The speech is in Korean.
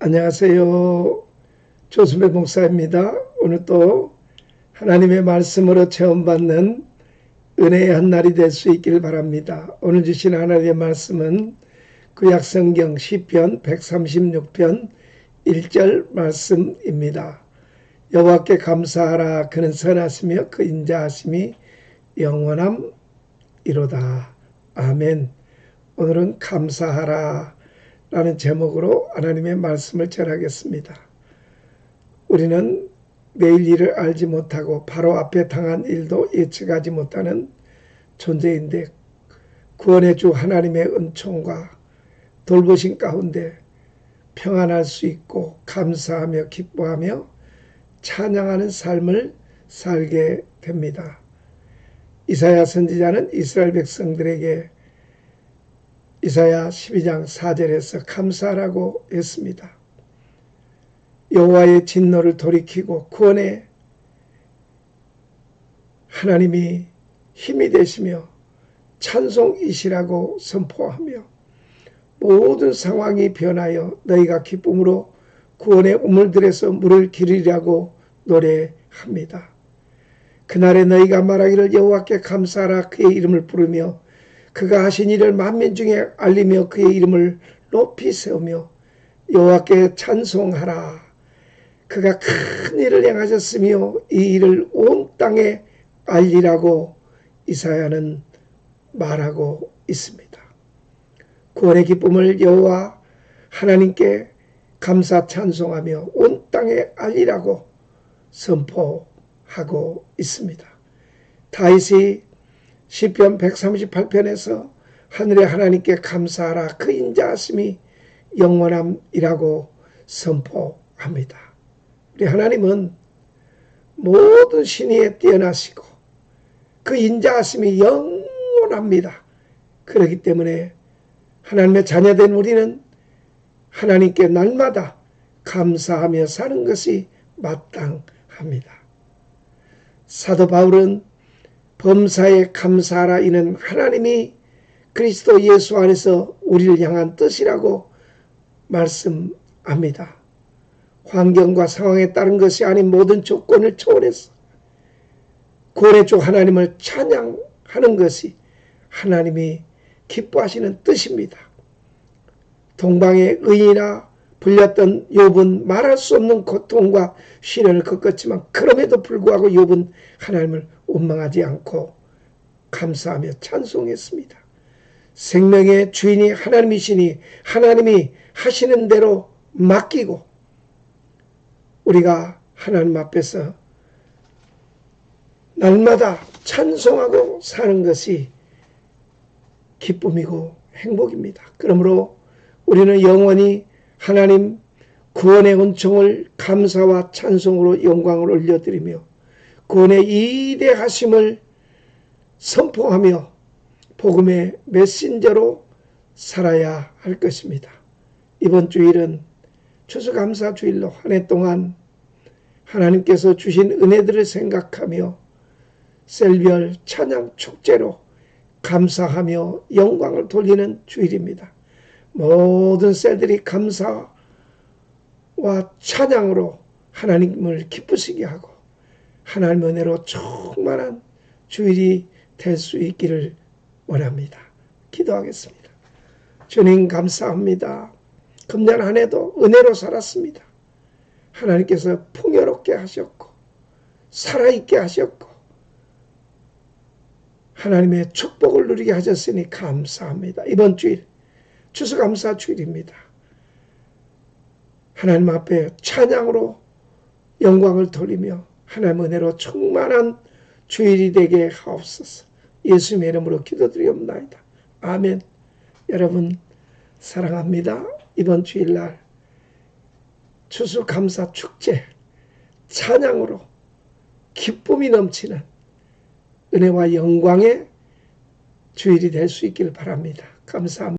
안녕하세요. 조수배 목사입니다. 오늘 또 하나님의 말씀으로 체험받는 은혜의 한 날이 될 수 있기를 바랍니다. 오늘 주신 하나님의 말씀은 구약성경 시편 136편 1절 말씀입니다. 여호와께 감사하라 그는 선하시며 그 인자하심이 영원함 이로다. 아멘. 오늘은 감사하라 라는 제목으로 하나님의 말씀을 전하겠습니다. 우리는 내일 일을 알지 못하고 바로 앞에 당한 일도 예측하지 못하는 존재인데 구원의 주 하나님의 은총과 돌보신 가운데 평안할 수 있고 감사하며 기뻐하며 찬양하는 삶을 살게 됩니다. 이사야 선지자는 이스라엘 백성들에게 이사야 12장 4절에서 감사라고 했습니다. 여호와의 진노를 돌이키고 구원의 하나님이 힘이 되시며 찬송이시라고 선포하며 모든 상황이 변하여 너희가 기쁨으로 구원의 우물들에서 물을 기르리라고 노래합니다. 그날에 너희가 말하기를 여호와께 감사하라 그의 이름을 부르며 그가 하신 일을 만민 중에 알리며 그의 이름을 높이 세우며 여호와께 찬송하라. 그가 큰 일을 행하셨으며 이 일을 온 땅에 알리라고 이사야는 말하고 있습니다. 구원의 기쁨을 여호와 하나님께 감사 찬송하며 온 땅에 알리라고 선포하고 있습니다. 다윗이 시편 138편에서 하늘의 하나님께 감사하라 그 인자하심이 영원함이라고 선포합니다. 우리 하나님은 모든 신의에 뛰어나시고 그 인자하심이 영원합니다. 그렇기 때문에 하나님의 자녀된 우리는 하나님께 날마다 감사하며 사는 것이 마땅합니다. 사도 바울은 범사에 감사하라 이는 하나님이 그리스도 예수 안에서 우리를 향한 뜻이라고 말씀합니다. 환경과 상황에 따른 것이 아닌 모든 조건을 초월해서 주 하나님을 찬양하는 것이 하나님이 기뻐하시는 뜻입니다. 동방의 의인이나 불렸던 욥은 말할 수 없는 고통과 시련을 겪었지만 그럼에도 불구하고 욥은 하나님을 원망하지 않고 감사하며 찬송했습니다. 생명의 주인이 하나님이시니 하나님이 하시는 대로 맡기고 우리가 하나님 앞에서 날마다 찬송하고 사는 것이 기쁨이고 행복입니다. 그러므로 우리는 영원히 하나님 구원의 은총을 감사와 찬송으로 영광을 올려드리며 구원의 이대하심을 선포하며 복음의 메신저로 살아야 할 것입니다. 이번 주일은 추수감사 주일로 한 해 동안 하나님께서 주신 은혜들을 생각하며 셀별 찬양 축제로 감사하며 영광을 돌리는 주일입니다. 모든 셀들이 감사와 찬양으로 하나님을 기쁘시게 하고 하나님 은혜로 충만한 주일이 될 수 있기를 원합니다. 기도하겠습니다. 주님 감사합니다. 금년 한 해도 은혜로 살았습니다. 하나님께서 풍요롭게 하셨고 살아있게 하셨고 하나님의 축복을 누리게 하셨으니 감사합니다. 이번 주일 추수감사 주일입니다. 하나님 앞에 찬양으로 영광을 돌리며 하나님 은혜로 충만한 주일이 되게 하옵소서. 예수님의 이름으로 기도드리옵나이다. 아멘. 여러분 사랑합니다. 이번 주일날 추수감사 축제 찬양으로 기쁨이 넘치는 은혜와 영광의 주일이 될 수 있기를 바랍니다. 감사합니다.